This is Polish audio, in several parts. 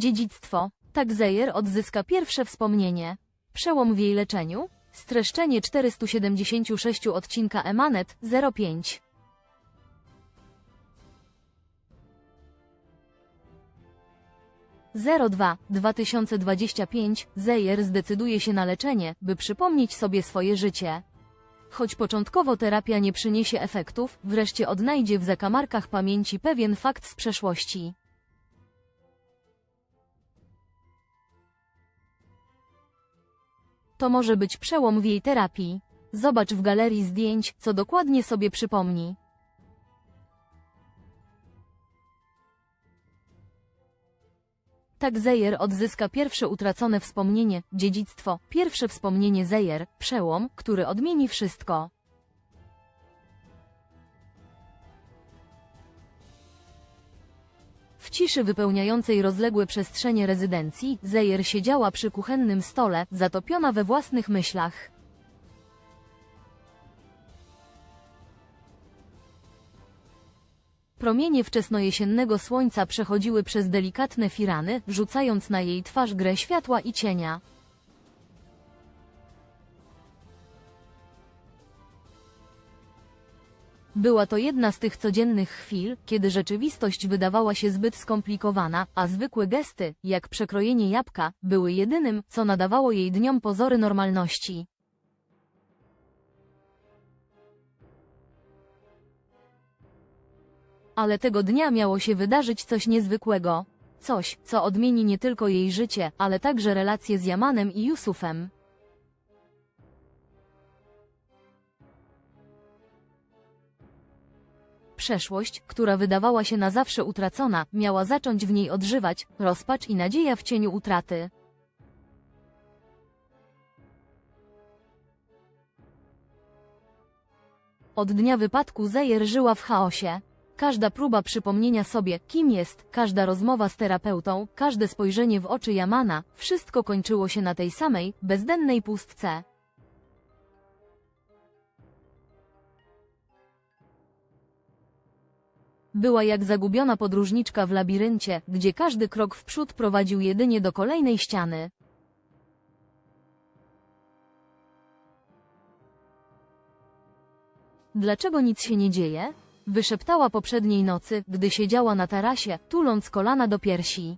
Dziedzictwo. Tak Zejer odzyska pierwsze wspomnienie. Przełom w jej leczeniu. Streszczenie 476 odcinka Emanet 05. Zero dwa 2025 Zejer zdecyduje się na leczenie, by przypomnieć sobie swoje życie. Choć początkowo terapia nie przyniesie efektów, wreszcie odnajdzie w zakamarkach pamięci pewien fakt z przeszłości. To może być przełom w jej terapii. Zobacz w galerii zdjęć, co dokładnie sobie przypomni. Tak Zejer odzyska pierwsze utracone wspomnienie, dziedzictwo, pierwsze wspomnienie Zejer, przełom, który odmieni wszystko. W ciszy wypełniającej rozległe przestrzenie rezydencji, Zejer siedziała przy kuchennym stole, zatopiona we własnych myślach. Promienie wczesnojesiennego słońca przechodziły przez delikatne firany, rzucając na jej twarz grę światła i cienia. Była to jedna z tych codziennych chwil, kiedy rzeczywistość wydawała się zbyt skomplikowana, a zwykłe gesty, jak przekrojenie jabłka, były jedynym, co nadawało jej dniom pozory normalności. Ale tego dnia miało się wydarzyć coś niezwykłego. Coś, co odmieni nie tylko jej życie, ale także relacje z Jamanem i Jusufem. Przeszłość, która wydawała się na zawsze utracona, miała zacząć w niej odżywać, rozpacz i nadzieja w cieniu utraty. Od dnia wypadku Zejer żyła w chaosie. Każda próba przypomnienia sobie, kim jest, każda rozmowa z terapeutą, każde spojrzenie w oczy Jamana, wszystko kończyło się na tej samej, bezdennej pustce. Była jak zagubiona podróżniczka w labiryncie, gdzie każdy krok w przód prowadził jedynie do kolejnej ściany. Dlaczego nic się nie dzieje? Wyszeptała poprzedniej nocy, gdy siedziała na tarasie, tuląc kolana do piersi.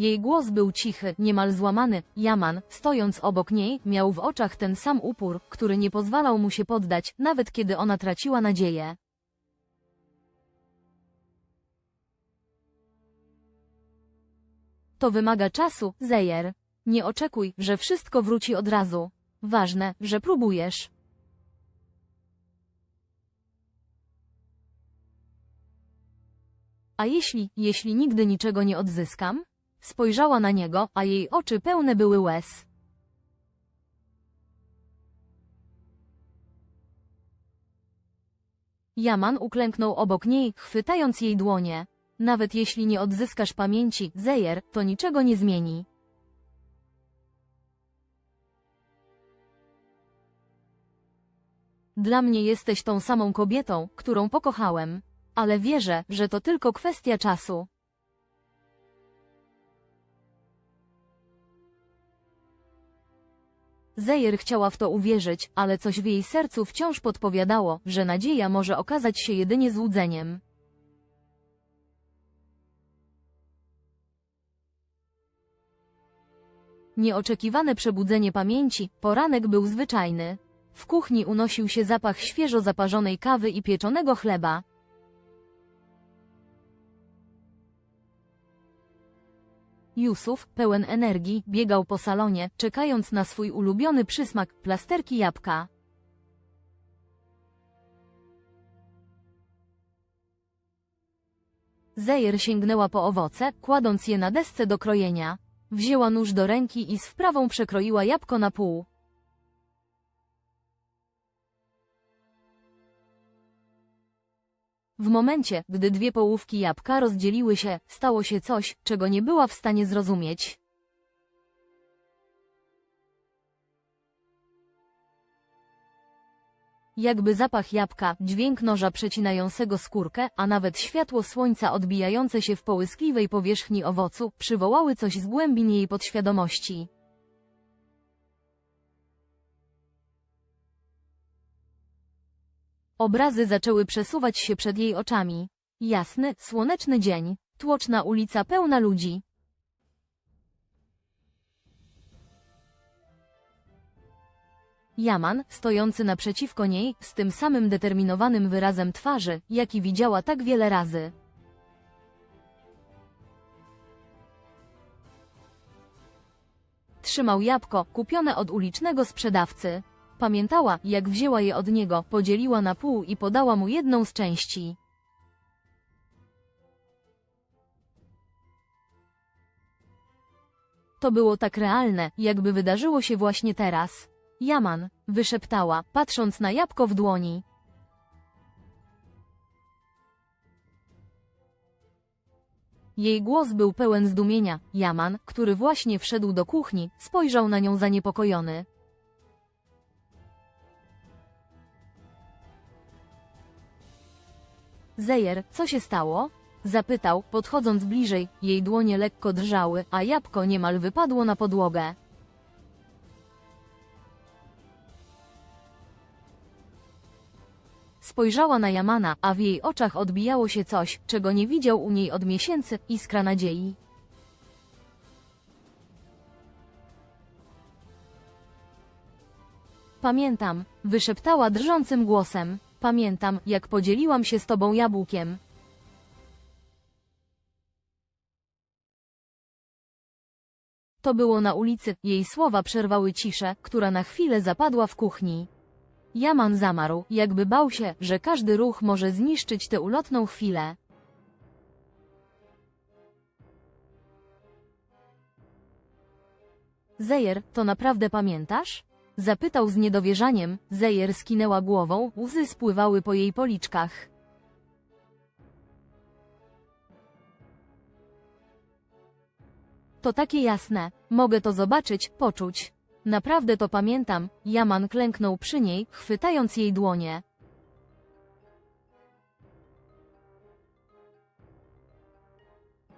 Jej głos był cichy, niemal złamany. Jaman, stojąc obok niej, miał w oczach ten sam upór, który nie pozwalał mu się poddać, nawet kiedy ona traciła nadzieję. To wymaga czasu, Zejer. Nie oczekuj, że wszystko wróci od razu. Ważne, że próbujesz. A jeśli, jeśli nigdy niczego nie odzyskam? Spojrzała na niego, a jej oczy pełne były łez. Jaman uklęknął obok niej, chwytając jej dłonie. Nawet jeśli nie odzyskasz pamięci, Zejer, to niczego nie zmieni. Dla mnie jesteś tą samą kobietą, którą pokochałem. Ale wierzę, że to tylko kwestia czasu. Zejer chciała w to uwierzyć, ale coś w jej sercu wciąż podpowiadało, że nadzieja może okazać się jedynie złudzeniem. Nieoczekiwane przebudzenie pamięci, poranek był zwyczajny. W kuchni unosił się zapach świeżo zaparzonej kawy i pieczonego chleba. Jusuf, pełen energii, biegał po salonie, czekając na swój ulubiony przysmak, plasterki jabłka. Zejer sięgnęła po owoce, kładąc je na desce do krojenia. Wzięła nóż do ręki i z wprawą przekroiła jabłko na pół. W momencie, gdy dwie połówki jabłka rozdzieliły się, stało się coś, czego nie była w stanie zrozumieć. Jakby zapach jabłka, dźwięk noża przecinającego skórkę, a nawet światło słońca odbijające się w połyskliwej powierzchni owocu, przywołały coś z głębin jej podświadomości. Obrazy zaczęły przesuwać się przed jej oczami. Jasny, słoneczny dzień, tłoczna ulica pełna ludzi. Jaman, stojący naprzeciwko niej, z tym samym determinowanym wyrazem twarzy, jaki widziała tak wiele razy. Trzymał jabłko, kupione od ulicznego sprzedawcy. Pamiętała, jak wzięła je od niego, podzieliła na pół i podała mu jedną z części. To było tak realne, jakby wydarzyło się właśnie teraz. Jaman, wyszeptała, patrząc na jabłko w dłoni. Jej głos był pełen zdumienia. Jaman, który właśnie wszedł do kuchni, spojrzał na nią zaniepokojony. Zejer, co się stało? Zapytał, podchodząc bliżej, jej dłonie lekko drżały, a jabłko niemal wypadło na podłogę. Spojrzała na Jamana, a w jej oczach odbijało się coś, czego nie widział u niej od miesięcy, iskra nadziei. Pamiętam, wyszeptała drżącym głosem. Pamiętam, jak podzieliłam się z tobą jabłkiem. To było na ulicy, jej słowa przerwały ciszę, która na chwilę zapadła w kuchni. Jaman zamarł, jakby bał się, że każdy ruch może zniszczyć tę ulotną chwilę. Zejer, to naprawdę pamiętasz? Zapytał z niedowierzaniem, Zejer skinęła głową, łzy spływały po jej policzkach. To takie jasne, mogę to zobaczyć, poczuć. Naprawdę to pamiętam, Jaman klęknął przy niej, chwytając jej dłonie.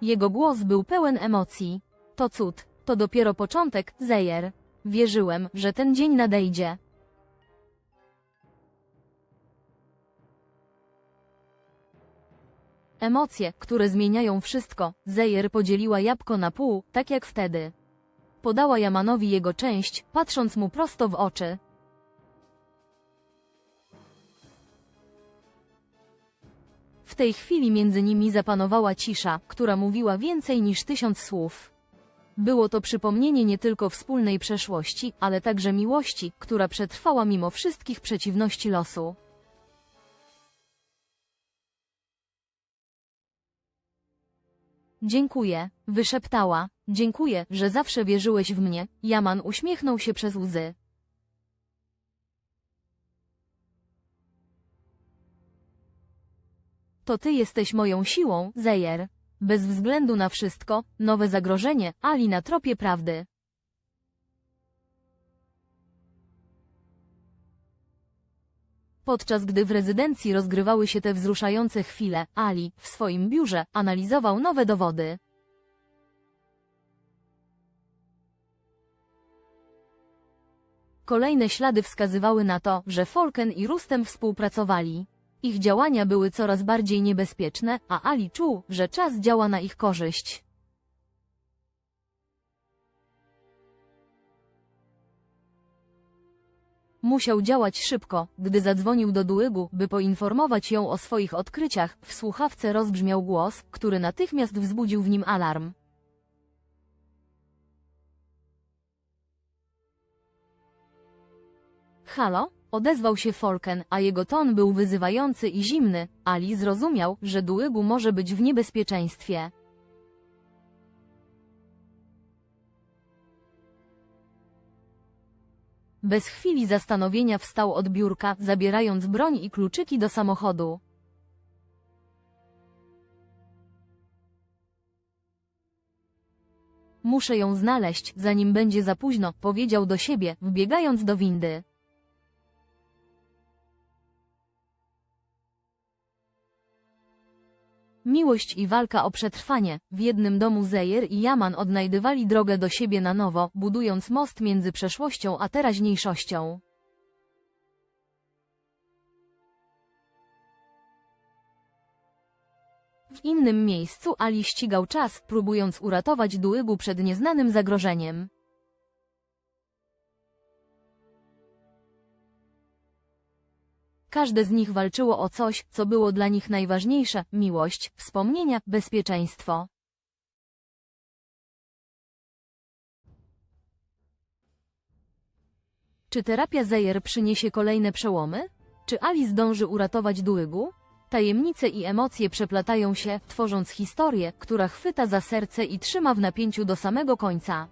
Jego głos był pełen emocji. To cud, to dopiero początek, Zejer. Wierzyłem, że ten dzień nadejdzie. Emocje, które zmieniają wszystko, Zejer podzieliła jabłko na pół, tak jak wtedy. Podała Jamanowi jego część, patrząc mu prosto w oczy. W tej chwili między nimi zapanowała cisza, która mówiła więcej niż tysiąc słów. Było to przypomnienie nie tylko wspólnej przeszłości, ale także miłości, która przetrwała mimo wszystkich przeciwności losu. Dziękuję, wyszeptała. Dziękuję, że zawsze wierzyłeś w mnie. Jaman uśmiechnął się przez łzy. To ty jesteś moją siłą, Zejer. Bez względu na wszystko, nowe zagrożenie, Ali na tropie prawdy. Podczas gdy w rezydencji rozgrywały się te wzruszające chwile, Ali, w swoim biurze, analizował nowe dowody. Kolejne ślady wskazywały na to, że Folken i Rustem współpracowali. Ich działania były coraz bardziej niebezpieczne, a Ali czuł, że czas działa na ich korzyść. Musiał działać szybko, gdy zadzwonił do Dułygu, by poinformować ją o swoich odkryciach. W słuchawce rozbrzmiał głos, który natychmiast wzbudził w nim alarm. Halo? Odezwał się Folken, a jego ton był wyzywający i zimny. Ali zrozumiał, że Dułygu może być w niebezpieczeństwie. Bez chwili zastanowienia wstał od biurka, zabierając broń i kluczyki do samochodu. Muszę ją znaleźć, zanim będzie za późno, powiedział do siebie, wbiegając do windy. Miłość i walka o przetrwanie. W jednym domu Zejer i Jaman odnajdywali drogę do siebie na nowo, budując most między przeszłością a teraźniejszością. W innym miejscu Ali ścigał czas, próbując uratować Duigu przed nieznanym zagrożeniem. Każde z nich walczyło o coś, co było dla nich najważniejsze – miłość, wspomnienia, bezpieczeństwo. Czy terapia Zejer przyniesie kolejne przełomy? Czy Ali zdąży uratować Duigu? Tajemnice i emocje przeplatają się, tworząc historię, która chwyta za serce i trzyma w napięciu do samego końca.